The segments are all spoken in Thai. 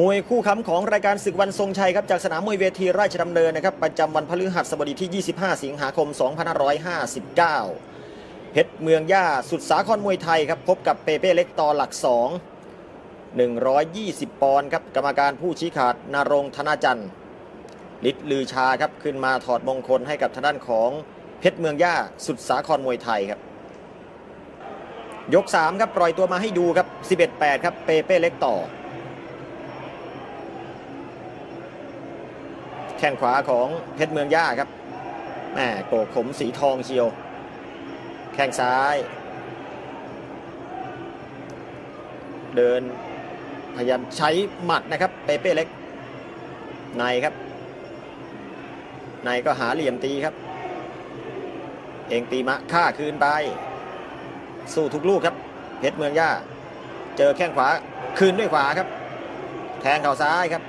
มวยคู่ค้ำของรายการศึกวันทรงชัยครับจากสนามมวยเวทีราชดำเนินนะครับประจำวันพฤหัสบดีที่ 25 สิงหาคม 2559 เพชรเมืองย่าสุดสาครมวยไทยครับพบกับเปเป้เล็กต่อหลัก 2 120 ปอนด์ครับกรรมการผู้ชี้ขาดนรงธนาจันทร์ฤทธิ์ลือชาครับขึ้นมาถอดมงคลให้กับทางด้านของเพชรเมืองย่าสุดสาครมวยไทยครับยก 3 ครับปล่อยตัวมาให้ดูครับ 11-8 ครับเปเป้เล็กต่อ ข้งขวาของเพชรเมืองย่าครับแหมโกกขมสีทองเชียว แข้งซ้าย เดินพยายามใช้หมัดนะครับ เปเป้เล็ก ในครับ ในก็หาเหลี่ยมตีครับ เองตีมะฆ่าคืนไป สู้ทุกลูกครับ เพชรเมืองย่า เจอแข้งขวา คืนด้วยขวาครับ แทงเข่าซ้ายครับ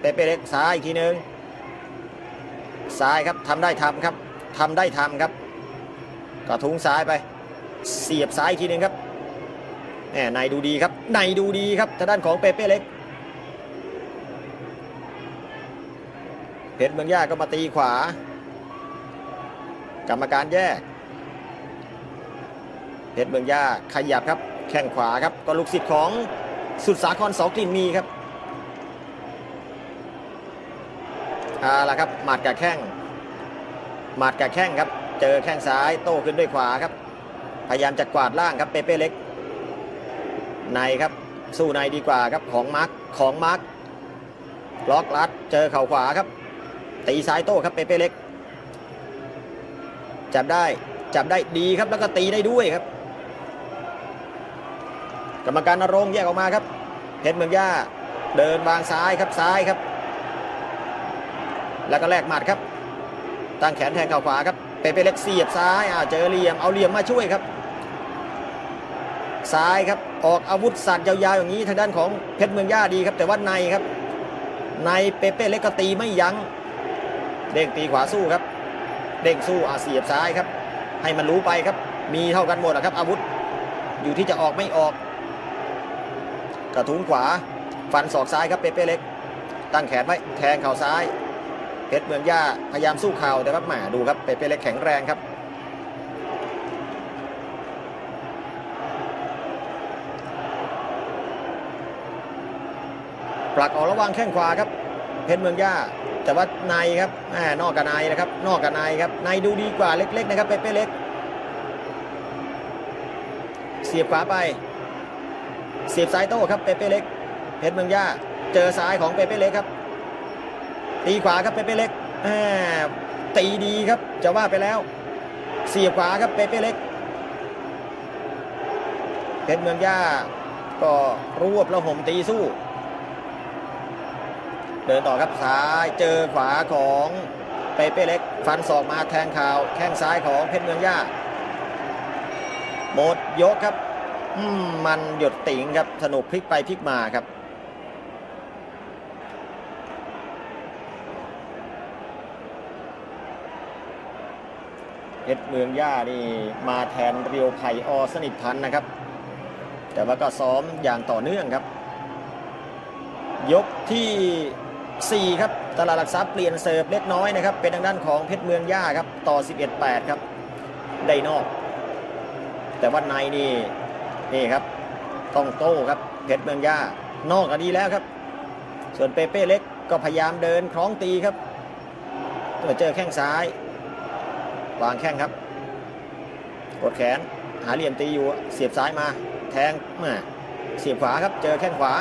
เปเป้เล็กซ้ายอีกทีหนึ่ง ซ้ายครับทำได้ทำครับทำได้ทำครับกระทุ้งซ้ายไป เสียบซ้ายอีกทีหนึ่งครับแหมในดูดีครับในดูดีครับทางด้านของเปเป้เล็กเพชรเมืองย่าก็มาตีขวา กรรมการแยก เพชรเมืองย่าขยับครับ แข้งขวาครับก็ลูกศิษย์ของสุดสาครสอกลิ่นมีครับ เอาละครับหมัดกับแข้งหมัดกับแข้งครับ เจอแข้งซ้ายโต้ขึ้นด้วยขวาครับ พยายามจะกวาดล่างครับเปเป้เล็ก ในครับสู้ในดีกว่าครับของมาร์คของมาร์คล็อกลัดเจอเข่าขวาครับตีซ้ายโต้ครับเปเป้เล็กจับได้จับได้ดีครับแล้วก็ตีได้ด้วยครับ กรรมการนรงแยกออกมาครับเพชรเมืองย่าเดินวางซ้ายครับซ้ายครับ แล้วก็แลกหมัดครับ ตั้งแขนแทงเข่าขวาครับเปเป้เล็กเสียบซ้ายอ่าเจอเหลี่ยมเอาเหลี่ยมมาช่วยครับ ซ้ายครับออกอาวุธสัตว์ยาวๆอย่างนี้ทางด้านของเพชรเมืองย่าดีครับ แต่ว่าในครับ ในเปเป้เล็กก็ตีไม่ยัง้งเด้งตีขวาสู้ครับ เด้งสู้อาเสียบซ้ายครับ ให้มันรู้ไปครับ มีเท่ากันหมดนะครับ อาวุธอยู่ที่จะออกไม่ออก กระทุ้งขวา ฟันศอกซ้ายครับเปเป้เล็ก ตั้งแขนไว้แทงเข่าซ้าย เพชรเมืองย่าพยายามสู้เข่าแต่ว่าแหมดูครับเปเป้เล็กแข็งแรงครับ ปลักออกระว่างแข้งขวาครับ เพชรเมืองย่าแต่ว่าในครับแหมนอกกับในนะครับ นอกกับในครับในดูดีกว่าเล็ก ๆ นะครับเปเป้เล็ก เสียบขวาไป เสียบซ้ายโต้ครับเปเป้เล็ก เพชรเมืองย่าเจอซ้ายของเปเป้เล็กครับ ตีขวาครับเปเป้เล็กตีดีครับจะว่าไปแล้ว เสียบขวาครับเปเป้เล็กเพชรเมืองย่าก็รวบแล้วห่มตีสู้ เดินต่อครับซ้ายเจอขวาของเปเป้เล็ก ฟันศอกมาแทงข่าวแข้งซ้ายของเพชรเมืองย่าหมดยกครับมมันหยดติ่งครับสนุกพลิกไปพลิกมาครับ เพชรเมืองย่านี่มาแทนเรียวไผ่อสนิทพันธ์นะครับ แต่ว่าก็ซ้อมอย่างต่อเนื่องครับ ยกที่ 4 ครับตลาดหลักทรัพย์เปลี่ยนเสิร์ฟเล็กน้อยนะครับ เป็นทางด้านของเพชรเมืองย่าครับต่อ 11-8 ครับ ได้นอก แต่ว่าในนี่นี่ครับต้องโต้ครับเพชรเมืองย่านอกก็ดีแล้วครับ ส่วนเปเป้เล็กก็พยายามเดินคล้องตีครับตัวเจอแข้งซ้าย วางแข้งครับ กดแขน หาเหลี่ยมตีอยู่ เสียบซ้ายมา แทงมาเสียบขวาครับ เจอแข้งขวา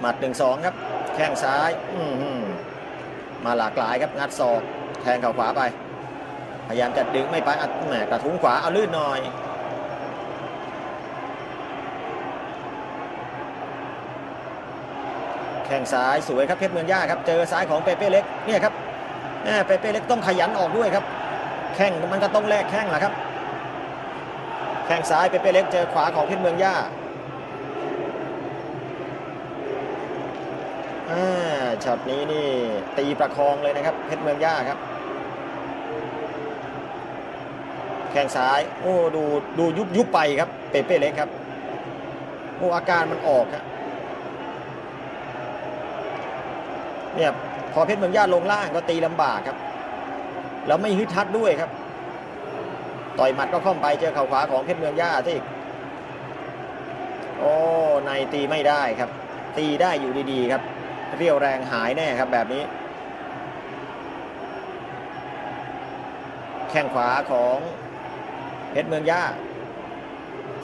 หมัดหนึ่งสองครับ แข้งซ้าย อืมาหลากหลายครับ งัดศอก แทงเข่าขวาไป พยายามจะดึงไม่ไปอัดแหมกระทุ้งขวา เอาลื่นหน่อยแข้งซ้ายสวยครับเพชรเมืองย่าครับ เจอซ้ายของเปเป้เล็กเนี่ยครับ เปเป้เล็กต้องขยันออกด้วยครับ แข้งมันก็ต้องแลกแข้งแหละครับ แข้งซ้ายเปเป้เล็กเจอขวาของเพชรเมืองย่าช็อตนี้นี่ตีประคองเลยนะครับ เพชรเมืองย่าครับ แข้งซ้าย โอ้ดูดูยุบยุบไปครับ เปเป้เล็กครับ โอ้อาการมันออกครับเนี่ย พอเพชรเมืองย่าลงล่างก็ตีลำบากครับ แล้วไม่ฮึดทัดด้วยครับ ต่อยหมัดก็เข้าไปเจอเข่าขวาของเพชรเมืองย่าที่โอ้ในตีไม่ได้ครับ ตีได้อยู่ดีๆครับ เรียวแรงหายแน่ครับแบบนี้ แข้งขวาของเพชรเมืองย่า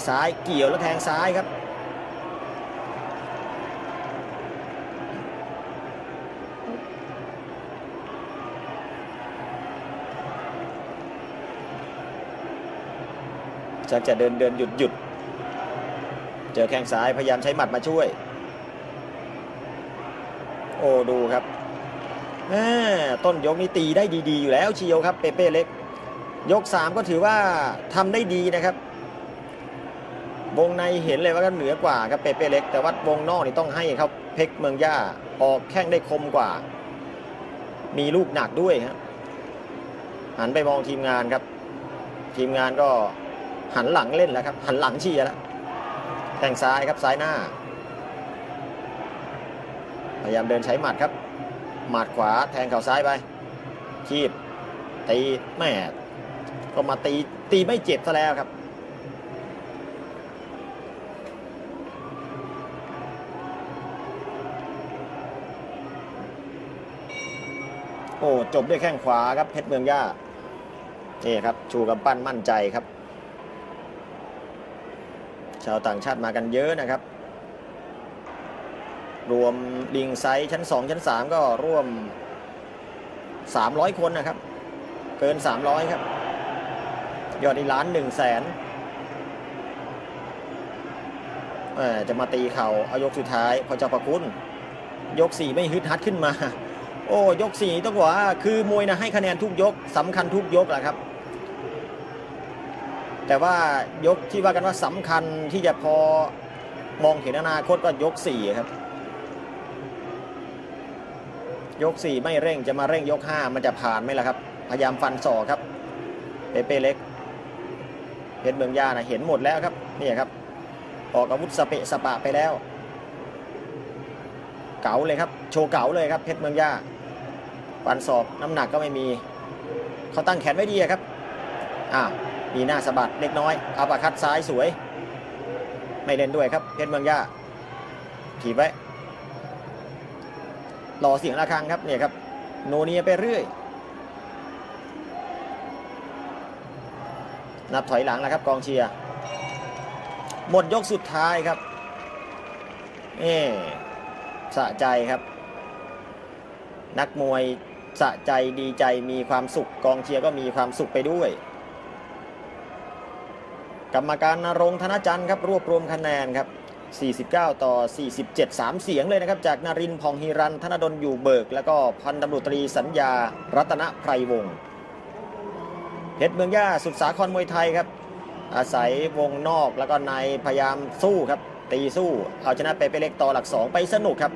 ซ้ายเกี่ยวแล้วแทงซ้ายครับ จะจะเดินเดินหยุดหยุดเจอแข้งซ้ายพยายามใช้หมัดมาช่วย โอ้ดูครับต้นยกนี้ตีได้ดีๆ อยู่แล้วเชียวครับเปเป้เล็ก ยก 3 ก็ถือว่าทำได้ดีนะครับ วงในเห็นเลยว่าก็เหนือกว่าครับเปเป้เล็ก แต่ว่าวงนอกนี่ต้องให้เขาเพกเมืองย่าออกแข้งได้คมกว่า มีลูกหนักด้วยครับหันไปมองทีมงานครับ ทีมงานก็ หันหลังเล่นแล้วครับ หันหลังเชียร์แล้วแข้งซ้ายครับซ้ายหน้า พยายามเดินใช้หมัดครับ หมัดขวาแทงเข่าซ้ายไปคีบตีแม่ก็มาตีตีไม่เจ็บซะแล้วครับโอ้จบด้วยแข้งขวาครับเพชรเมืองย่านี่ครับ ชูกำปั้นมั่นใจครับ ชาวต่างชาติมากันเยอะนะครับ รวมลิงไซส์ชั้น 2 ชั้น 3 ก็ร่วม 300 คนนะครับ เกิน 300 ครับ ยอดอีล้าน1 0 0 0 0แสนอ่อจะมาตีเข่าเอายกสุดท้ายพอเจ้าประคุณ ยก 4 ไม่ฮึดฮัดขึ้นมา โอ้ยก 4 ต้องบอกว่าคือมวยนะให้คะแนนทุกยกสำคัญทุกยกแหละครับ แต่ว่ายกที่ว่ากันว่าสำคัญที่จะพอมองเห็นอนาคตก็ยก4ครับ ยก 4 ไม่เร่งจะมาเร่งยก 5 มันจะผ่านไหมล่ะครับ พยายามฟันศอกครับเปเป้เล็กเพชรเมืองย่านะเห็นหมดแล้วครับนี่ครับ ออกอาวุธสเปะสปะไปแล้ว เก๋าเลยครับ โชว์เก๋าเลยครับเพชรเมืองย่าฟันศอกน้ำหนักก็ไม่มีเขาตั้งแขนไว้ดีครับอ่า มีหน้าสะบัดเล็กน้อยอัปคัดซ้ายสวย ไม่เล่นด้วยครับ เพชรเมืองย่าถีบไว้รอเสียงะระฆังครับเนี่ยครับ โนเนียไปเรื่อย นับถอยหลังแล้วครับกองเชียร์หมดยกสุดท้ายครับเอสะใจครับ นักมวยสะใจดีใจมีความสุขกองเชียร์ก็มีความสุขไปด้วย กรรมการนรงธนจันทร์ครับรวบรวมคะแนนครับ49 ต่อ 47 3 เสียงเลยนะครับ จากนารินทร์พองฮีรัน ธนดลอยู่เบิก แล้วก็พันตำรวจตรีสัญญา รัตนไพรวงศ์เพชรเมืองย่าสุดสาครมวยไทยครับ อาศัยวงนอกแล้วก็ในพยายามสู้ครับ ตีสู้ เอาชนะเปเปเล็กต่อหลัก 2 ไปสนุกครับ